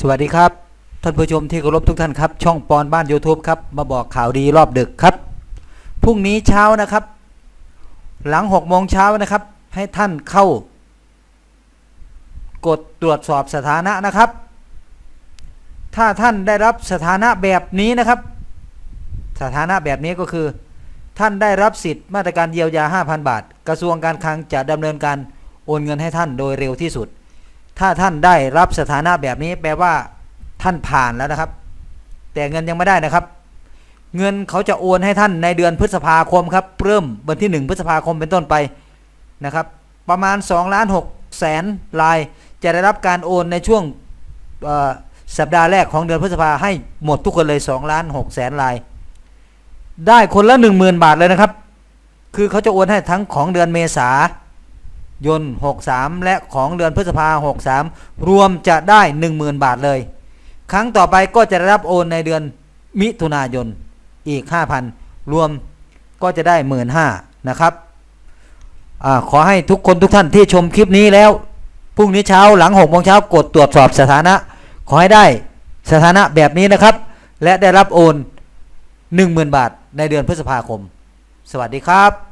สวัสดีครับ ท่านผู้ชมที่เคารพทุกท่านครับ ช่องปอนบ้าน YouTube ครับ มาบอกข่าวดีรอบดึกครับ พรุ่งนี้เช้านะครับ หลัง6โมงเช้านะครับ ให้ท่านเข้า กดตรวจสอบสถานะนะครับ ถ้าท่านได้รับสถานะแบบนี้นะครับ สถานะแบบนี้ก็คือ ท่านได้รับสิทธิ์มาตรการเยียวยา 5,000 บาท กระทรวงการคลังจะดำเนินการโอนเงินให้ท่านโดยเร็วที่สุด ถ้าท่านได้รับสถานะแบบนี้แปลว่าท่านผ่านแล้วนะครับ แต่เงินยังไม่ได้นะครับ เงินเขาจะโอนให้ท่านในเดือนพฤษภาคมครับเริ่มวันที่ 1 พฤษภาคมเป็นต้นไปนะครับ ประมาณ2ล้าน6แสนลาย จะได้รับการโอนในช่วงสัปดาห์แรกของเดือนพฤษภาให้หมดทุกคนเลย2ล้าน6แสนลาย ได้คนละ 10,000 บาทเลยนะครับ คือเขาจะโอนให้ทั้งของเดือนเมษา ยน63 และของเดือนพฤษภา 63 รวมจะได้ 10,000 บาทเลย ครั้งต่อไปก็จะได้รับโอนในเดือนมิถุนายนอีก 5,000 รวมก็จะได้ 15,000นะครับอขอให้ทุกคนทุกท่านที่ชมคลิปนี้แล้วพรุ่งนี้เช้าหลัง6โมงเช้ากดตรวจสอบสถานะ ขอให้ได้สถานะแบบนี้นะครับ และได้รับโอน 10,000 บาทในเดือนพฤษภาคม สวัสดีครับ